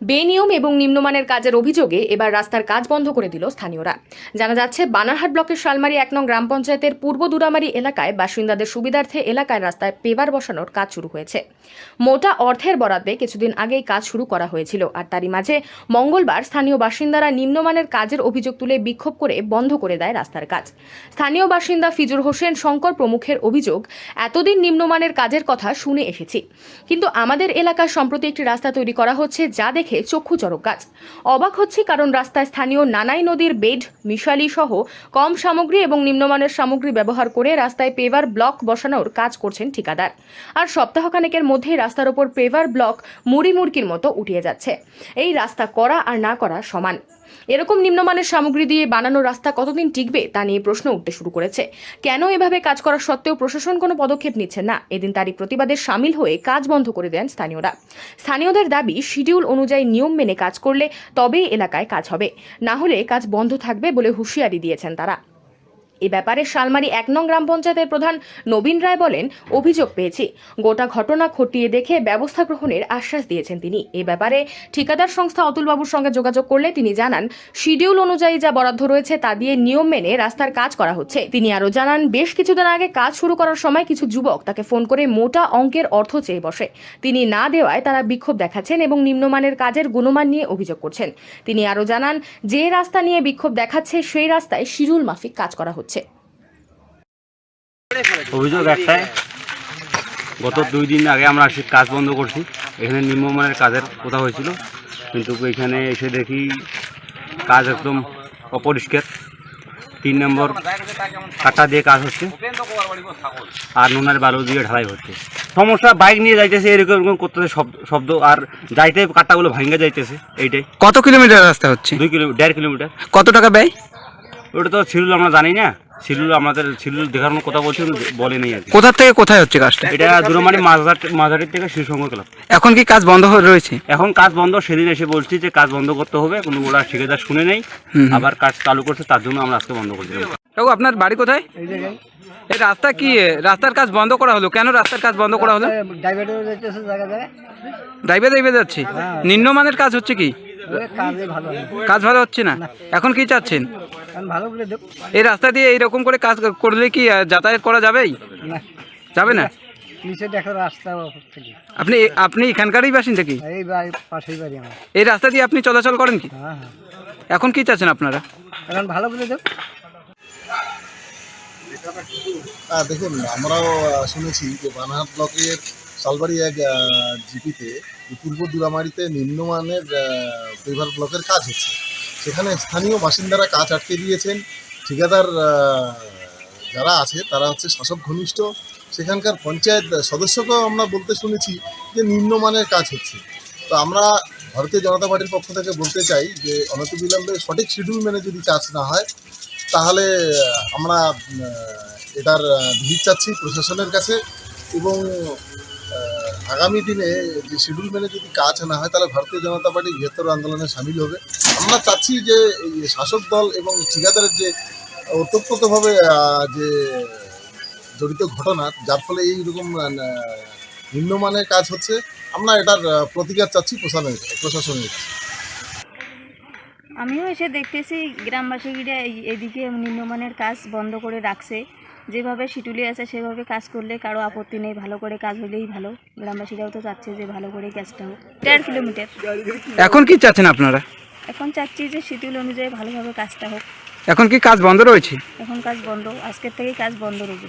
বেনিয়ম এবং নিম্নমানের কাজের অভিযোগে এবার রাস্তার কাজ বন্ধ করে দিল স্থানীয়রা। জানা যাচ্ছে, বানারহাট ব্লকের শালমারি এক নং গ্রাম পঞ্চায়েতের পূর্ব দুরামারি এলাকায় বাসিন্দাদের সুবিধার্থে এলাকায় রাস্তায় পেবার বসানোর কাজ শুরু হয়েছে। মোটা অর্থের বরাদ্দে কিছুদিন আগেই কাজ শুরু করা হয়েছিল আর তারই মাঝে মঙ্গলবার স্থানীয় বাসিন্দারা নিম্নমানের কাজের অভিযোগ তুলে বিক্ষোভ করে বন্ধ করে দেয় রাস্তার কাজ। স্থানীয় বাসিন্দা ফিজুর হোসেন শঙ্কর প্রমুখের অভিযোগ, এতদিন নিম্নমানের কাজের কথা শুনে এসেছি। কিন্তু আমাদের এলাকার সম্প্রতি একটি রাস্তা তৈরি করা হচ্ছে যা দেখে চক্ষু চরক গাছ। অবাক হচ্ছে কারণ রাস্তায় স্থানীয় নানাই নদীর বেড, মিশালি সহ কম সামগ্রী এবং নিম্নমানের সামগ্রী ব্যবহার করে রাস্তায় পেভার ব্লক বসানোর কাজ করছেন ঠিকাদার। আর সপ্তাহখানেকের মধ্যেই রাস্তার ওপর পেভার ব্লক মুড়ি মুড়কির মতো উঠিয়ে যাচ্ছে। এই রাস্তা করা আর না করা সমান। এরকম নিম্নমানের সামগ্রী দিয়ে বানানো রাস্তা কতদিন টিকবে তা নিয়ে প্রশ্ন উঠতে শুরু করেছে। কেন এভাবে কাজ করা সত্ত্বেও প্রশাসন কোনো পদক্ষেপ নিচ্ছে না? এদিন তারই প্রতিবাদে সামিল হয়ে কাজ বন্ধ করে দেন স্থানীয়রা। স্থানীয়দের দাবি, শিডিউল অনুযায়ী নিয়ম মেনে কাজ করলে তবেই এলাকায় কাজ হবে। না হলে কাজ বন্ধ থাকবে বলে হুঁশিয়ারি দিয়েছেন তারা। এ ব্যাপারে শালমারি এক নং গ্রাম পঞ্চায়েতের প্রধান নবীন রায় বলেন, অভিযোগ পেয়েছি। গোটা ঘটনা খতিয়ে দেখে ব্যবস্থা গ্রহণের আশ্বাস দিয়েছেন তিনি। এ ব্যাপারে ঠিকাদার সংস্থা অতুলবাবুর সঙ্গে যোগাযোগ করলে তিনি জানান, শিডিউল অনুযায়ী যা বরাদ্দ রয়েছে তা দিয়ে নিয়ম মেনে রাস্তার কাজ করা হচ্ছে। তিনি আরও জানান, বেশ কিছুদিন আগে কাজ শুরু করার সময় কিছু যুবক তাকে ফোন করে মোটা অঙ্কের অর্থ চেয়ে বসে। তিনি না দেওয়ায় তারা বিক্ষোভ দেখাচ্ছেন এবং নিম্নমানের কাজের গুণমান নিয়ে অভিযোগ করছেন। তিনি আরও জানান, যে রাস্তা নিয়ে বিক্ষোভ দেখাচ্ছে সেই রাস্তায় শিডিউল মাফিক কাজ করা হচ্ছে। অভিযোগ একটাই গত দুই দিন আগে আমরা আসি কাজ বন্ধ করছি এখানে নিম্নমানের কাজের কথা হয়েছিল কিন্তু এখানে এসে দেখি কাজ একদম অপরিষ্কার। তিন নম্বর কাটা দিয়ে কাজ হচ্ছে আর নুনের বালু দিয়ে ঢালাই হচ্ছে। সমস্যা বাইক নিয়ে যাইতেছে এরকম এরকম করতেছে শব্দ শব্দ আর যাইতে কাটাগুলো ভাঙ্গা যাইতেছে এইটাই। কত কিলোমিটার রাস্তা হচ্ছে? দুই কিলো দেড় কিলোমিটার। কত টাকা ব্যয়? ওটা তো শিডিউল আমরা জানি না। শিডিউল আমাদের শিডিউল দেখানোর কথা বলছি বলে নেই আর কি। কোথা থেকে কোথায় হচ্ছে কাজটা? এটা দুরমানি মাঝার মাঝারির থেকে শিশুসংঘ ক্লাব। এখন কি কাজ বন্ধ হয়ে রয়েছে? এখন কাজ বন্ধ সেদিন এসে বলছি যে কাজ বন্ধ করতে হবে কোনো ওরা ঠিকাদার শুনে নেই। আবার কাজ চালু করছে তার জন্য আমরা আজকে বন্ধ করছি। কাকু আপনার বাড়ি কোথায়? এই রাস্তা কি? রাস্তার কাজ বন্ধ করা হলো? কেন রাস্তার কাজ বন্ধ করা হলো? জায়গা ড্রাইভে ড্রাইভে যাচ্ছে? নিম্নমানের কাজ হচ্ছে কি? কাজে ভালো। কাজ ভালো হচ্ছে না। এখন কি চাচ্ছেন? ভালো করে দেব এই রাস্তা দিয়ে এইরকম করে কাজ করলে কি যাতায়াত করা যাবেই? না। যাবে না? নিচে দেখো রাস্তা আপনি আপনি এখানকারই বাসিন্দা কি? এই পাশেই বাড়ি আমার। এই রাস্তা দিয়ে আপনি চলাচল করেন কি? হ্যাঁ হ্যাঁ। এখন কি চাচ্ছেন আপনারা? এখন ভালো করে দেখুন আমরাও শুনেছি যে বানাহাট ব্লকের শালবাড়ি এক জিপিতে পূর্ব দুরামারিতে নিম্নমানের ব্লকের কাজ হচ্ছে। সেখানে স্থানীয় বাসিন্দারা কাজ আটকে দিয়েছেন। ঠিকাদার যারা আছে, তারা হচ্ছে শাসক ঘনিষ্ঠ। সেখানকার পঞ্চায়েত সদস্যকেও আমরা বলতে শুনেছি যে নিম্নমানের কাজ হচ্ছে। তো আমরা ভারতীয় জনতা পার্টির পক্ষ থেকে বলতে চাই যে অনতিবিলম্বে সঠিক শিডিউল মেনে যদি কাজ না হয়, তাহলে আমরা এটার ভিড় চাচ্ছি প্রশাসনের কাছে এবং আগামী দিনে যে শিডিউল মেনে যদি কাজ না হয়, তাহলে ভারতীয় জনতা পার্টি বৃহত্তর আন্দোলনে সামিল হবে। আমরা চাচ্ছি যে শাসক দল এবং ঠিকাদারের যে ওতপ্রোতভাবে যে জড়িত ঘটনা, যার ফলে এইরকম নিম্নমানের কাজ হচ্ছে, আমরা এটার প্রতিকার চাচ্ছি প্রশাসনের প্রশাসনের আমিও এসে দেখতেছি, গ্রামবাসীরা এদিকে নিম্নমানের কাজ বন্ধ করে রাখছে। যেভাবে শিটুলি আছে সেভাবে কাজ করলে কারও আপত্তি নেই। ভালো করে কাজ হলেই ভালো। গ্রামবাসীরাও তো চাচ্ছে যে ভালো করে কাজটা হোক। দেড় কিলোমিটার। এখন কি চাচ্ছেন আপনারা? এখন চাচ্ছি যে শিডিউল অনুযায়ী ভালোভাবে কাজটা হোক। এখন কি কাজ বন্ধ রয়েছে? এখন কাজ বন্ধ। আজকের থেকেই কাজ বন্ধ রয়েছে